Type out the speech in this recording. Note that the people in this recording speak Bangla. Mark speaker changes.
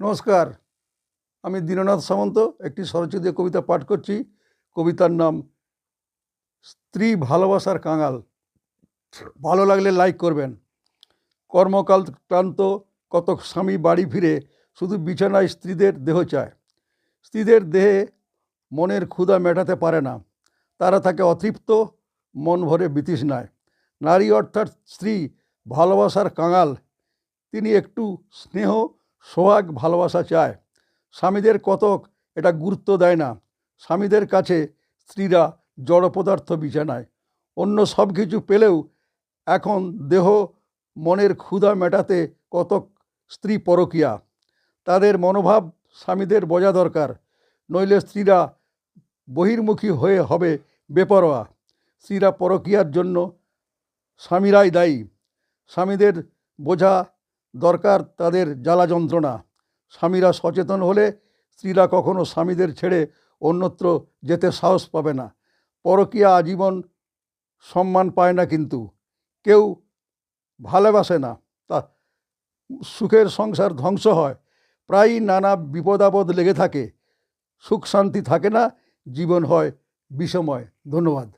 Speaker 1: নমস্কার, আমি দীননাথ সামন্ত, একটি স্বরচিত কবিতা পাঠ করছি। কবিতার নাম, স্ত্রী ভালোবাসার কাঙাল। ভালো লাগলে লাইক করবেন। কর্মকাল ক্লান্ত কত স্বামী বাড়ি ফিরে শুধু বিছানায় স্ত্রীদের দেহ চায়। স্ত্রীদের দেহে মনের ক্ষুধা মেটাতে পারে না। তারা থাকে অতৃপ্ত, মন ভরে বিতৃষ্ণায়। নারী অর্থাৎ স্ত্রী ভালোবাসার কাঙাল। তিনি একটু স্নেহ সোহাগ ভালোবাসা চায়। স্বামীদের কতক এটা গুরুত্ব দেয় না। স্বামীদের কাছে স্ত্রীরা জড় পদার্থ বিছানায়। অন্য সব কিছু পেলেও এখন দেহ মনের ক্ষুধা মেটাতে কতক স্ত্রী পরকীয়া। তাদের মনোভাব স্বামীদের বোঝা দরকার, নইলে স্ত্রীরা বহির্মুখী হয়ে হবে বেপরোয়া। স্ত্রীরা পরকীয়ার জন্য স্বামীরাই দায়ী। স্বামীদের বোঝা দরকার তাদের জ্বালা যন্ত্রণা। স্বামীরা সচেতন হলে স্ত্রীরা কখনো স্বামীদের ছেড়ে অন্যত্র যেতে সাহস পাবে না। পরকীয়া আজীবন সম্মান পায় না কিন্তু। কেউ ভালোবাসে না, তা সুখের সংসার ধ্বংস হয়। প্রায়ই নানা বিপদ আপদ লেগে থাকে। সুখ শান্তি থাকে না, জীবন হয় বিষময়। ধন্যবাদ।